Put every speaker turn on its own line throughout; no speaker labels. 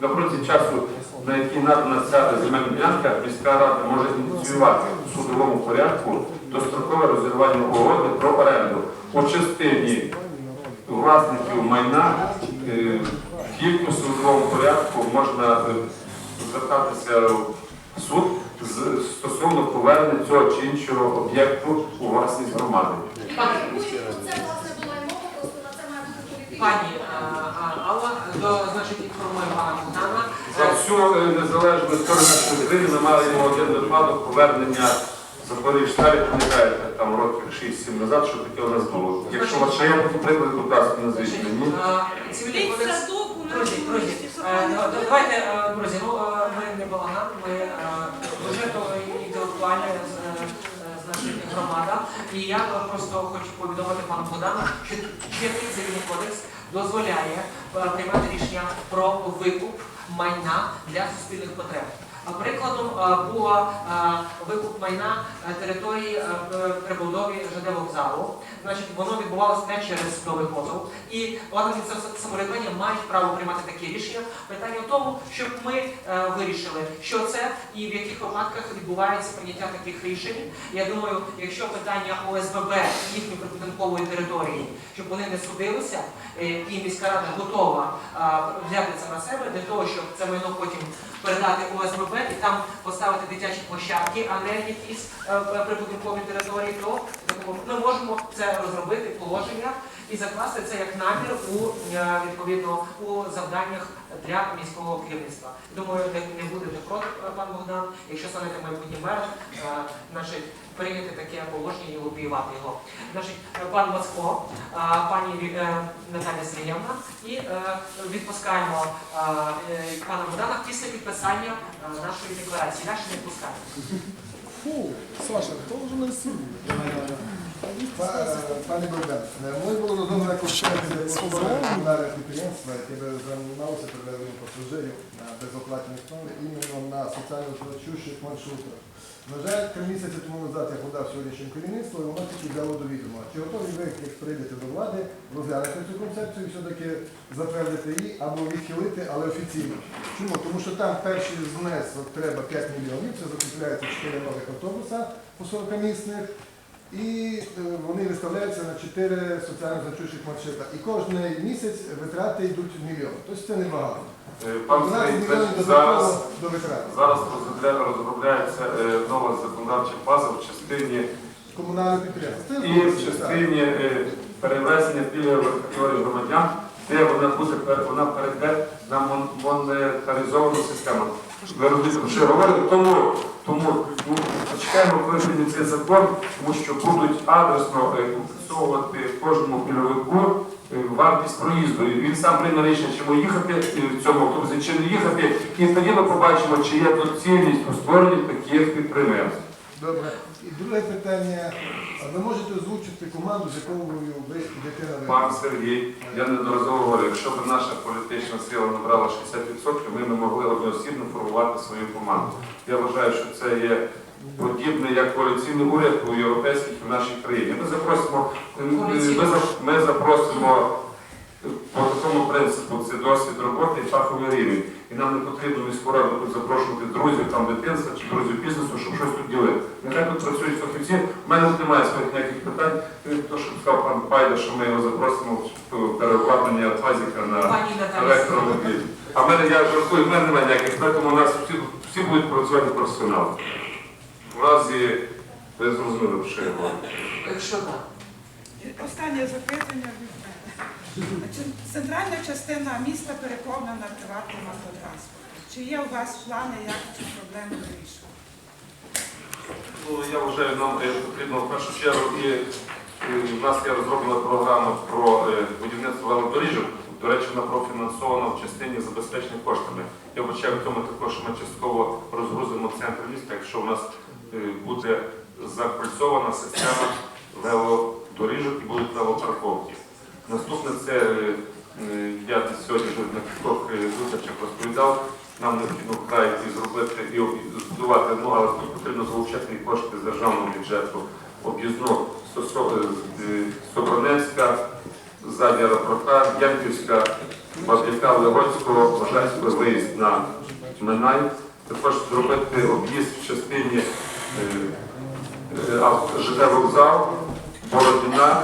На протязі часу, на який надана ця земельна ділянка, міська рада може ініціювати в судовому порядку дострокове розірвання угоди про оренду у частині власників майна е, тільки в судовому порядку можна е, звертатися в суд стосовно повернення цього чи іншого об'єкту у власність громади.
Пане, це власне була мова, просто на це має бути.
Пані е, е, до, значить, інформує пана Богдана.
За всю е, незалежну історію нашої країни ми маємо один випадок повернення Запоріжжя, пам'ятаєте, там років 6-7 назад, що таке у нас було. Якщо у вас ще є такі приклади, будь ласка, назвіть мені.
Е, Цивільний кодекс. Друзі, друзі, е, да- да- давайте, е, друзі, ну е, ми не балаган, ми е, дуже е, е, значить, громада. І я е, просто хочу повідомити пану Богдану, що чинний цивільний кодекс дозволяє е, приймати про викуп майна для суспільних потреб. Прикладом е, було е, викуп майна е, території прибудові ЖД вокзалу. Значить, воно відбувалося не через судовий позов. І органи самоврядування мають право приймати такі рішення. Питання в тому, щоб ми вирішили, що це і в яких випадках відбувається прийняття таких рішень. Я думаю, якщо питання ОСББ їхньої прибудинкової території, щоб вони не судилися, і міська рада готова взяти це на себе для того, щоб це майно потім передати ОСББ і там поставити дитячі площадки, а не якісь е, прибудинкові території, то ми можемо це розробити в положеннях і закласти це як намір у е, відповідно у завданнях для міського керівництва. Думаю, не, буде не проти, е, пан Богдан, якщо станете майбутнім мером, е, значить, прийняти таке положення і лобіювати його. Значить, пан Мацко, е, пані Наталя Сергіївна, і відпускаємо пана Богдана після підписання нашої декларації. Далі не пускаємо.
Фу, Саша, хто вже на силі?
Па- Пане Богдан, мною було розроблена концепція комунального підприємства, яке би займалося перевезенням пасажирів на безоплатні основи іменно на соціально значущих маршрутах. На жаль, три місяці тому назад я подав сьогоднішнє керівництво, і воно тільки взяло до відома. Чи готові ви, як прийдете до влади, розглянути цю концепцію і все-таки затвердити її або відхилити, але офіційно? Чому? Тому що там перший знесок треба 5 мільйонів, це закупляється 4 нових автобуса по 40-місних, і е, вони виставляються на 4 соціально значущих маршрута. І кожен місяць витрати йдуть в мільйон. Тобто це небагато.
Е, Пан Сергій, зараз,
до витрат.
зараз розробляється е, нова законодавча база в частині
Комунальне підприємство. Це
і в частині перевезення пільгових категорій громадян, де вона буде вона перейде на мон- монетаризовану систему. Ви про що я говорю? Тому, тому ну, чекаємо коли цей закон, тому що будуть адресно е, компенсовувати кожному пільговику е, вартість проїзду. І він сам прийме рішення, чи йому їхати е, в цьому автобусі, чи не їхати. І тоді ми побачимо, чи є доцільність у створенні таких підприємств.
Добре. І друге питання. А Ви можете озвучити команду, з якою ви йдете на
Пан? Сергій, я неодноразово говорю, якщо б наша політична сила набрала 60%, ми не могли одноосібно формувати свою команду. Я вважаю, що це є подібне як коаліційний уряд у європейських і в нашій країні. Ми запросимо, ми, ми запросимо по такому принципу це досвід роботи і фаховий рівень. І нам не потрібно міську раду тут запрошувати друзів там дитинства чи друзів бізнесу, щоб щось тут ділити. Нехай тут працюють фахівці. У мене тут немає своїх ніяких питань. То, що сказав пан Пайда, що ми його запросимо в переобладнання тазіка на електромобіль. А в мене я жартую, в мене немає ніяких питань, тому у нас всі, всі будуть працювати професіонали. В разі ви зрозуміли, що я говорю.
Якщо так.
Останнє запитання. Центральна частина міста переповнена приватним автотранспортом. Чи є у вас плани, як цю проблему вирішувати?
Ну, я вважаю, нам е, потрібно в першу чергу і, і в нас є розроблена програма про е, будівництво велодоріжок. До речі, вона профінансована в частині забезпечення коштами. Я вважаю, в тому також ми частково розгрузимо центр міста, якщо в нас е, буде закольцована система велодоріжок і будуть велопарковки. Наступне це е, е, я сьогодні вже на кількох е, зустрічах розповідав. Нам необхідно вкрай і зробити і об- збудувати, ну але тут потрібно залучати кошти з державного бюджету, об'їзну е, ззаді аеропорта, Янківська Баб'яка, Легоцького, Можайського, виїзд на Минай. Також зробити об'їзд в частині ЖД вокзал, Бородіна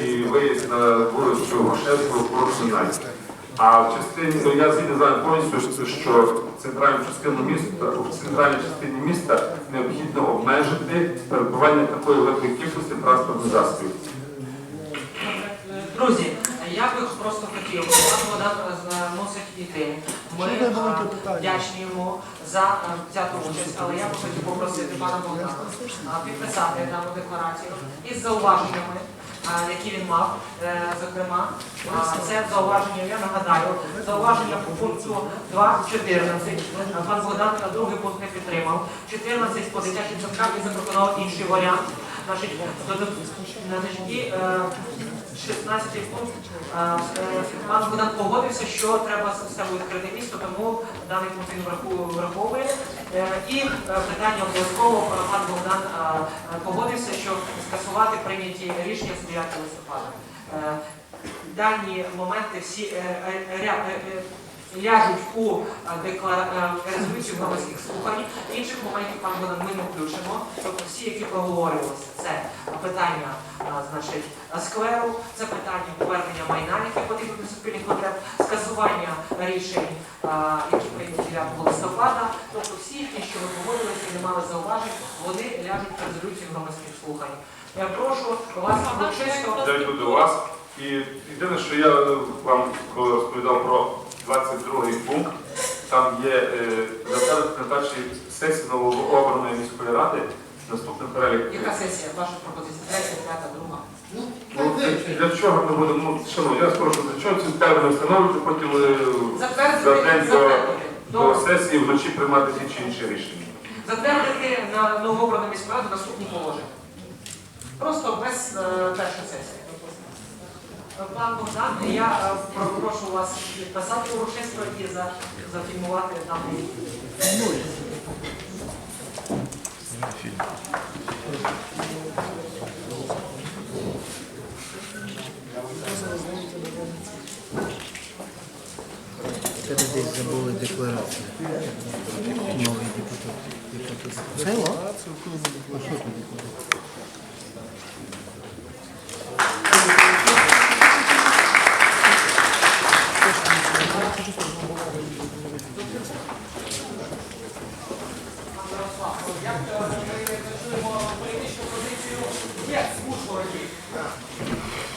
і виїзд на вулицю Грушевського, Порохминай. А в частині, ну, я згідно з повністю, що центральну частину міста, в центральній частині міста необхідно обмежити перебування такої великої кількості транспортних засобів.
Друзі, я би просто хотів, пан Богдан е, мусить йти. Ми е, вдячні йому за е, взяту участь, але я би хотів попросити пана Богдана е, підписати дану декларацію із зауваженнями, які він мав. Е, Зокрема, це зауваження, я нагадаю, зауваження по пункту 2.14. Пан Богдан другий пункт не підтримав. 14 по дитячим садкам він запропонував інший варіант. Значить, і е, 16 пункт. Е, Пан Богдан погодився, що треба систему відкрити місто, тому даний пункт він враховує. Е, І е, питання обов'язково про пан Богдан погодився, що скасувати прийняті рішення з 9 листопада. Дані моменти всі ря- е, ляжуть у е, е, резолюцію громадських слухань. Інших моментів пан Богдан ми не включимо. Тобто всі, які проговорювалися, це питання е, значить, скверу, це питання повернення майна, яке потрібно до суспільних потреб, скасування рішень, е, які прийняті 9 листопада. Тобто всі ті, що ви погодилися і не мали зауважень, вони ляжуть в резолюцію громадських слухань. Я прошу вас
йду до вас. І єдине, що я вам коли розповідав про 22 пункт, там є е, затвердити на першій сесії новообраної міської ради наступний перелік.
Яка сесія? Ваша пропозиція? Третя, п'ята, друга?
Ну, для чого ми будемо, ну, шановні, я спрошу, для чого ці терміни встановлювати, потім е, за день до, до сесії вночі приймати ті чи інші рішення.
Затвердити на новообрану міську раду наступні положення. Просто без е, першої сесії. Пан Богдан, я е, прошу вас підписати урочисто і зафільмувати даний.
Тебе десь забули декларацію. Новий депутат. Це?
Коли буде декларація.